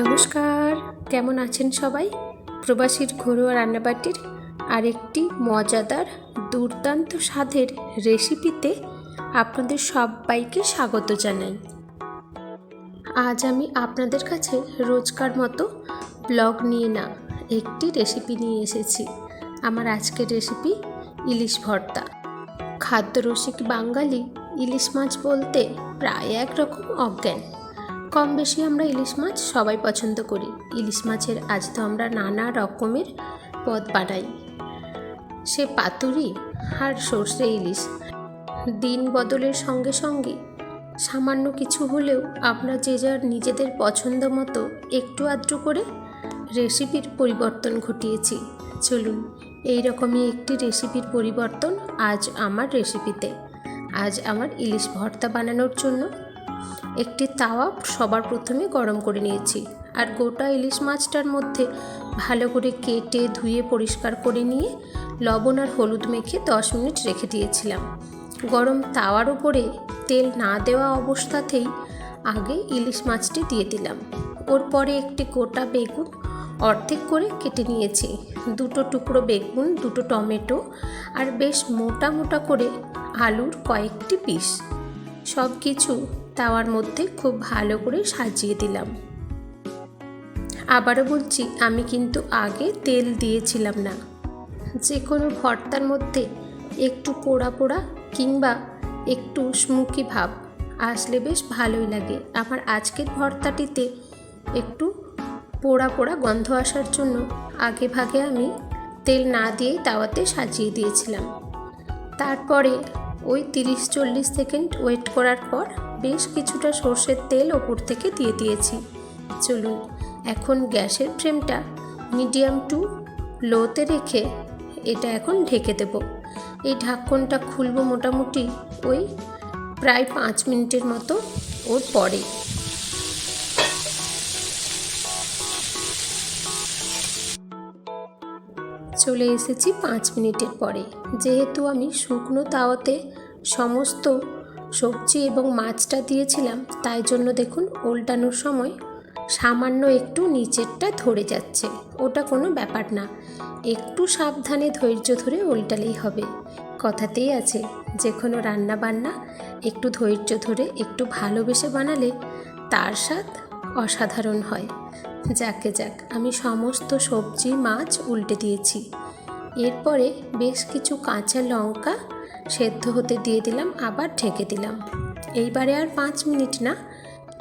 নমস্কার। কেমন আছেন সবাই? প্রবাসীর ঘরোয়া রান্নাবাটির আরেকটি মজাদার, দুর্দান্ত স্বাদের রেসিপিতে আপনাদের সবাইকে স্বাগত জানাই। আজ আমি আপনাদের কাছে রোজকার মতো ব্লগ নিয়ে না, একটি রেসিপি নিয়ে এসেছি। আমার আজকের রেসিপি ইলিশ ভর্তা। খাদ্যরসিক বাঙালি ইলিশ মাছ বলতে প্রায় একরকম অজ্ঞান। কম বেশি আমরা ইলিশ মাছ সবাই পছন্দ করি। ইলিশ মাছের আজ তো আমরা নানা রকমের পদ বানাই সে পাতুরি আর সর্ষে ইলিশ দিন বদলের সঙ্গে সঙ্গে সামান্য কিছু হলেও আমরা যে যার নিজেদের পছন্দ মতো একটু আধটু করে রেসিপির পরিবর্তন ঘটিয়েছি। চলুন, এই রকমই একটি রেসিপির পরিবর্তন আজ আমার রেসিপিতে। আজ আমার ইলিশ ভর্তা বানানোর জন্য একটি তাওয়া সবার প্রথমে গরম করে নিয়েছি আর গোটা ইলিশ মাছটার মধ্যে ভালো করে কেটে ধুয়ে পরিষ্কার করে নিয়ে লবণ আর হলুদ মেখে দশ মিনিট রেখে দিয়েছিলাম। গরম তাওয়ার উপরে তেল না দেওয়া অবস্থাতেই আগে ইলিশ মাছটি দিয়ে দিলাম। ওর পরে একটি গোটা বেগুন অর্ধেক করে কেটে নিয়েছি। দুটো টুকরো বেগুন, দুটো টমেটো আর বেশ মোটা মোটা করে আলুর কয়েকটি পিস। সব কিছু তাওয়ার মধ্যে খুব ভালো করে সাজিয়ে দিলাম। আবারও বলছি, আমি কিন্তু আগে তেল দিয়েছিলাম না। যে কোনো ভর্তার মধ্যে একটু পোড়া পোড়া কিংবা একটু স্মুকি ভাব আসলে বেশ ভালোই লাগে। আমার আজকের ভর্তাটিতে একটু পোড়া পোড়া গন্ধ আসার জন্য আগে ভাগে আমি তেল না দিয়েই তাওয়াতে সাজিয়ে দিয়েছিলাম। তারপরে ওই তিরিশ চল্লিশ সেকেন্ড ওয়েট করার পর বেশ কিছুটা সর্ষের তেল ওপর থেকে দিয়ে দিয়েছি। চলুন, এখন গ্যাসের ফ্লেমটা মিডিয়াম টু লোতে রেখে এটা এখন ঢেকে দেব। এই ঢাকনটা খুলবো মোটামুটি ওই প্রায় পাঁচ মিনিটের মতো ওর পরে চলে এসেছি পাঁচ মিনিটের পরে। যেহেতু আমি শুকনো তাওয়াতে সমস্ত সবজি এবং মাছটা দিয়েছিলাম, তাই জন্য দেখুন উল্টানোর সময় সামান্য একটু নিচেরটা ধরে যাচ্ছে। ওটা কোনো ব্যাপার না, একটু সাবধানে ধৈর্য ধরে উল্টালেই হবে। কথাতেই আছে, যে কোনো রান্না বান্না একটু ধৈর্য ধরে একটু ভালোবেসে বানালে তার স্বাদ অসাধারণ হয়। যাকে যাক, আমি সমস্ত সবজি, মাছ উল্টে দিয়েছি। এরপরে বেশ কিছু কাঁচা লঙ্কা সেদ্ধ হতে দিয়ে দিলাম, আবার ঢেকে দিলাম। এইবারে আর পাঁচ মিনিট না,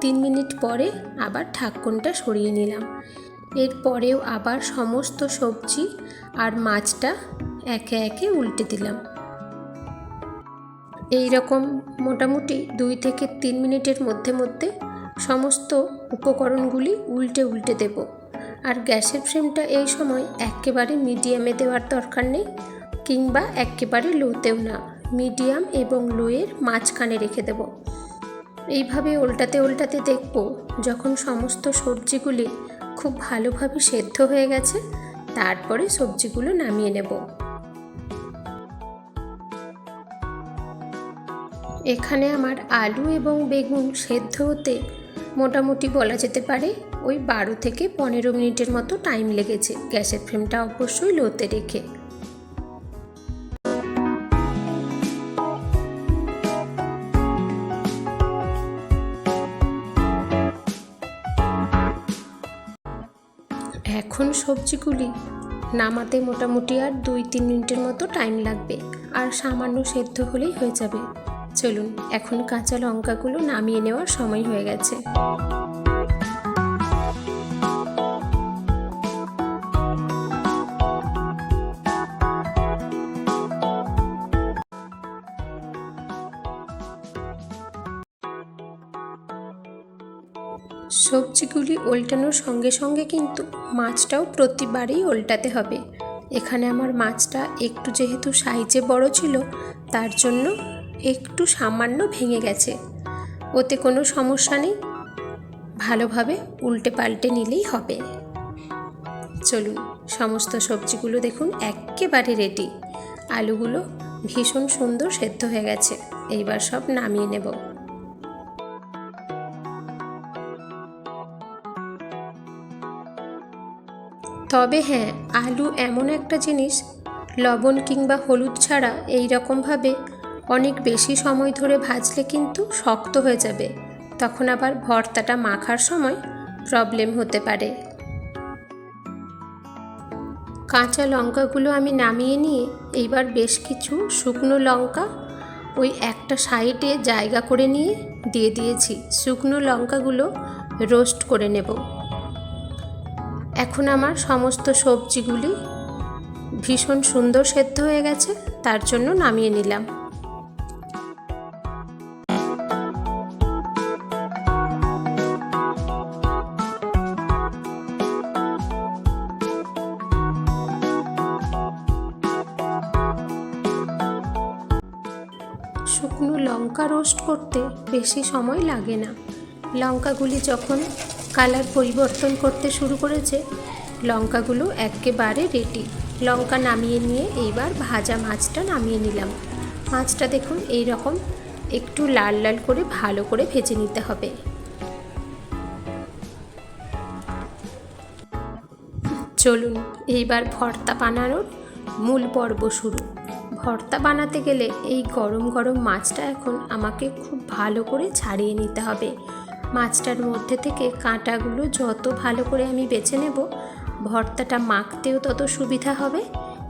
তিন মিনিট পরে আবার ঢাক্কনটা সরিয়ে নিলাম। এরপরেও আবার সমস্ত সবজি আর মাছটা একে একে উল্টে দিলাম। এই রকম মোটামুটি দুই থেকে তিন মিনিটের মধ্যে মধ্যে সমস্ত উপকরণগুলি উল্টে উল্টে দেব। আর গ্যাসের ফ্লেমটা এই সময় একেবারে মিডিয়ামে দেওয়ার দরকার নেই, কিংবা একেবারে লোতেও না। মিডিয়াম এবং লোয়ের মাঝখানে রেখে দেব। এইভাবে উল্টাতে উল্টাতে দেখব যখন সমস্ত সবজিগুলি খুব ভালোভাবে সেদ্ধ হয়ে গেছে, তারপরে সবজিগুলো নামিয়ে নেব। এখানে আমার আলু এবং বেগুন সেদ্ধ হতে মোটামুটি বলা যেতে পারে ওই বারো থেকে পনেরো মিনিটের মতো টাইম লেগেছে। গ্যাসের ফ্লেমটা অবশ্যই লোতে রেখে। এখন সবজিগুলি নামাতে মোটামুটি আর দুই তিন মিনিটের মতো টাইম লাগবে। আর সামান্য সেদ্ধ হলেই হয়ে যাবে। চলুন, এখন কাঁচা লঙ্কাগুলো নামিয়ে নেওয়ার সময় হয়ে গেছে। সবজিগুলি উল্টানোর সঙ্গে সঙ্গে কিন্তু মাছটাও প্রতিবারই উল্টাতে হবে। এখানে আমার মাছটা একটু যেহেতু সাইজে বড় ছিল, তার জন্য একটু সামান্য ভেঙে গেছে। ওতে কোনো সমস্যা নেই, ভালোভাবে উল্টে পাল্টে নিলেই হবে। চলুন, সমস্ত সবজিগুলো দেখুন একেবারে রেডি আলুগুলো ভীষণ সুন্দর সেদ্ধ হয়ে গেছে। এইবার সব নামিয়ে নেব। তবে হ্যাঁ আলু এমন একটা জিনিস, লবণ কিংবা হলুদ ছাড়া এই রকমভাবে অনেক বেশি সময় ধরে ভাজলে কিন্তু শক্ত হয়ে যাবে। তখন আবার ভর্তাটা মাখার সময় প্রবলেম হতে পারে। কাঁচা লঙ্কাগুলো আমি নামিয়ে নিয়ে এইবার বেশ কিছু শুকনো লঙ্কা ওই একটা সাইডে জায়গা করে নিয়ে দিয়ে দিয়েছি। শুকনো লঙ্কাগুলো রোস্ট করে নেব। এখন আমার সমস্ত সবজিগুলি ভীষণ সুন্দর সেদ্ধ হয়ে গেছে, তার জন্য নামিয়ে নিলাম। শুকনো লঙ্কা রোস্ট করতে বেশি সময় লাগে না। লঙ্কাগুলি যখন কালার পরিবর্তন করতে শুরু করেছে। লঙ্কাগুলো একেবারে রেডি। লঙ্কা নামিয়ে নিয়ে এইবার ভাজা মাছটা নামিয়ে নিলাম। মাছটা দেখুন এই রকম একটু লাল লাল করে ভালো করে ভেজে নিতে হবে। চলুন, এইবার ভর্তা বানানোর মূল পর্ব শুরু। ভর্তা বানাতে গেলে এই গরম গরম মাছটা এখন আমাকে খুব ভালো করে ছাড়িয়ে নিতে হবে। মাছটার মধ্যে থেকে কাঁটাগুলো যত ভালো করে আমি বেছে নেব, ভর্তাটা মাখতেও তত সুবিধা হবে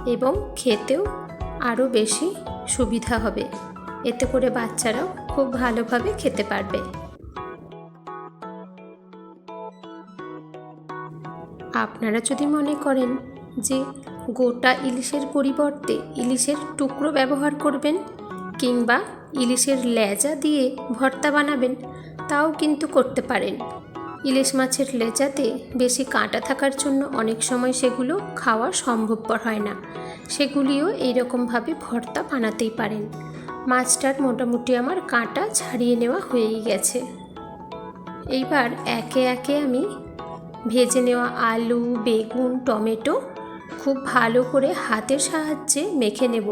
এবং খেতেও আরও বেশি সুবিধা হবে। এতে করে বাচ্চারাও খুব ভালোভাবে খেতে পারবে। আপনারা যদি মনে করেন যে গোটা ইলিশের পরিবর্তে ইলিশের টুকরো ব্যবহার করবেন কিংবা ইলিশের লেজা দিয়ে ভর্তা বানাবেন তাও কিন্তু করতে পারেন। ইলিশ মাছের লেজাতে বেশি কাঁটা থাকার জন্য অনেক সময় সেগুলো খাওয়া সম্ভবপর হয় না। সেগুলিও এইরকমভাবে ভর্তা বানাতেই পারেন। মাছটার মোটামুটি আমার কাঁটা ছাড়িয়ে নেওয়া হয়েই গেছে। এইবার একে একে আমি ভেজে নেওয়া আলু, বেগুন, টমেটো খুব ভালো করে হাতের সাহায্যে মেখে নেব।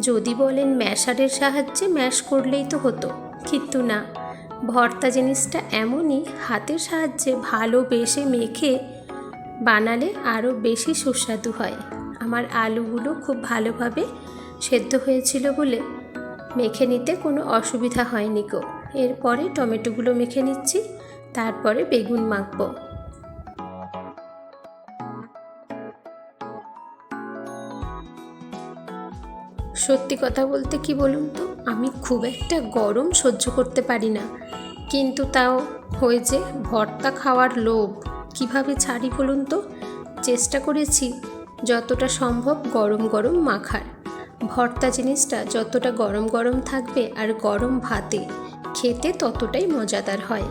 যদি বলেন ম্যাশারের সাহায্যে ম্যাশ করলেই তো হতো, কিন্তু না। ভর্তা জিনিসটা এমনই হাতের সাহায্যে ভালোবেসে মেখে বানালে আরও বেশি সুস্বাদু হয়। আমার আলুগুলো খুব ভালোভাবে সেদ্ধ হয়েছিল বলে মেখে নিতে কোনো অসুবিধা হয়নি গো। এরপরে টমেটোগুলো মেখে নিচ্ছি, তারপরে বেগুন মাখবো। সত্যি কথা বলতে কি বলুন তো, আমি খুব একটা গরম সহ্য করতে পারি না। কিন্তু তাও হয়েছে ভর্তা খাওয়ার লোভ। কীভাবে ছাড়ি বলুন তো? চেষ্টা করেছি, যতটা সম্ভব গরম গরম মাখার। ভর্তা জিনিসটা যতটা গরম গরম থাকবে আর গরম ভাতে, খেতে ততটাই মজাদার হয়।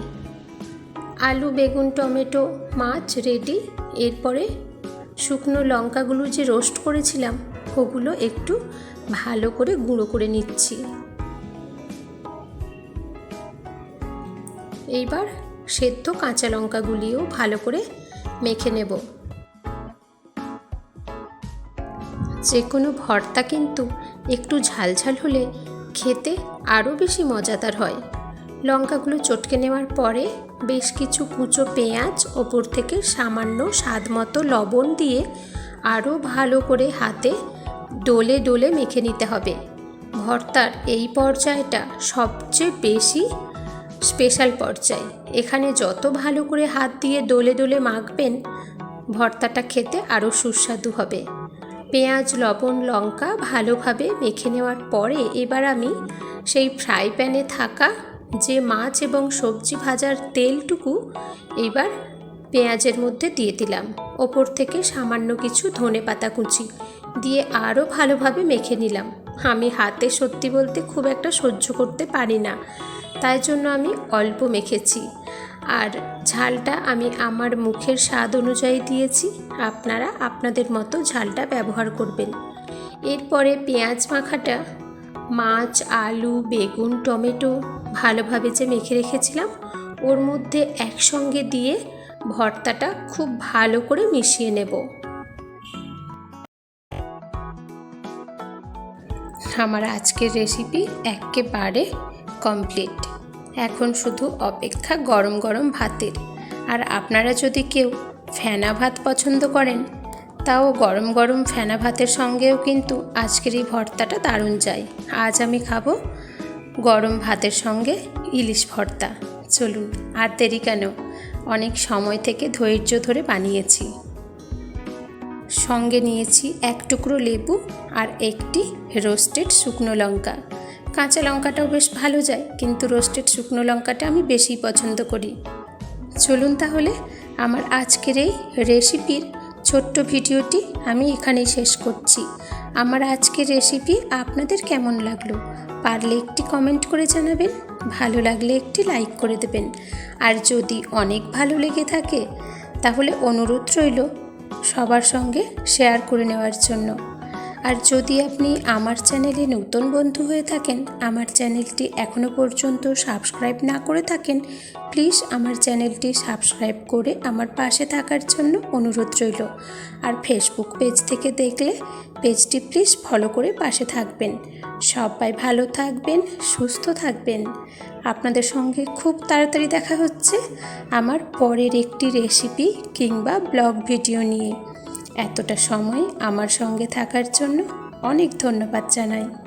আলু, বেগুন, টমেটো, মাছ রেডি। এরপরে শুকনো লঙ্কাগুলো যে রোস্ট করেছিলাম ওগুলো একটু ভালো করে গুঁড়ো করে নিচ্ছি। এইবার সেদ্ধ কাঁচা লঙ্কাগুলিও ভালো করে মেখে নেব। যে কোনো ভর্তা কিন্তু একটু ঝালঝাল হলে খেতে আরও বেশি মজাদার হয়। লঙ্কাগুলো চটকে নেওয়ার পরে বেশ কিছু কুচো পেঁয়াজ, ওপর থেকে সামান্য স্বাদ মতো লবণ দিয়ে আরও ভালো করে হাতে ডোলে ডোলে মেখে নিতে হবে। ভর্তার এই পর্যায়টা সবচেয়ে বেশি স্পেশাল পর্যায়। এখানে যত ভালো করে হাত দিয়ে ডোলে ডোলে মাখবেন, ভর্তাটা খেতে আরও সুস্বাদু হবে। পেঁয়াজ, লবণ, লঙ্কা ভালোভাবে মেখে নেওয়ার পরে এবার আমি সেই ফ্রাই প্যানে থাকা যে মাছ এবং সবজি ভাজার তেলটুকু এবার পেঁয়াজের মধ্যে দিয়ে দিলাম। ওপর থেকে সামান্য কিছু ধনে পাতা কুচি। দিয়ে আরও ভালোভাবে মেখে নিলাম। আমি হাতে সত্যি বলতে খুব একটা সহ্য করতে পারি না, তাই জন্য আমি অল্প মেখেছি। আর ঝালটা আমি আমার মুখের স্বাদ অনুযায়ী দিয়েছি, আপনারা আপনাদের মতো ঝালটা ব্যবহার করবেন। এরপরে পেঁয়াজ মাখাটা, মাছ, আলু, বেগুন, টমেটো ভালোভাবে যে মেখে রেখেছিলাম, ওর মধ্যে একসঙ্গে দিয়ে ভর্তাটা খুব ভালো করে মিশিয়ে নেব। আমার আজকের রেসিপি একেবারে কমপ্লিট এখন শুধু অপেক্ষা গরম গরম ভাতের। আর আপনারা যদি কেউ ফেনা ভাত পছন্দ করেন, তাও গরম গরম ফেনা ভাতের সঙ্গেও কিন্তু আজকের এই ভর্তাটা দারুণ যায়। আজ আমি খাব গরম ভাতের সঙ্গে ইলিশ ভর্তা। চলুন, আর দেরি কেন? অনেক সময় থেকে ধৈর্য ধরে বানিয়েছি। সঙ্গে নিয়েছি এক টুকরো লেবু আর একটি রোস্টেড শুকনো লঙ্কা। কাঁচা লঙ্কাটাও বেশ ভালো যায়, কিন্তু রোস্টেড শুকনো লঙ্কাটা আমি বেশি পছন্দ করি। চলুন তাহলে আমার আজকের এই রেসিপির ছোট্ট ভিডিওটি আমি এখানেই শেষ করছি। আমার আজকের রেসিপি আপনাদের কেমন লাগল? পারলে একটি কমেন্ট করে জানাবেন, ভালো লাগলে একটি লাইক করে দেবেন। আর যদি অনেক ভালো লেগে থাকে, তাহলে অনুরোধ রইল সবার সঙ্গে শেয়ার করে নেওয়ার জন্য। আর যদি আপনি আমার চ্যানেলে নতুন বন্ধু হয়ে থাকেন, আমার চ্যানেলটি এখনও পর্যন্ত সাবস্ক্রাইব না করে থাকেন, প্লিজ আমার চ্যানেলটি সাবস্ক্রাইব করে আমার পাশে থাকার জন্য অনুরোধ রইল। আর ফেসবুক পেজ থেকে দেখলে পেজটি প্লিজ ফলো করে পাশে থাকবেন। সবাই ভালো থাকবেন, সুস্থ থাকবেন। আপনাদের সঙ্গে খুব তাড়াতাড়ি দেখা হচ্ছে আমার পরের একটি রেসিপি কিংবা ব্লগ ভিডিও নিয়ে। এতটা সময় আমার সঙ্গে থাকার জন্য অনেক ধন্যবাদ জানাই।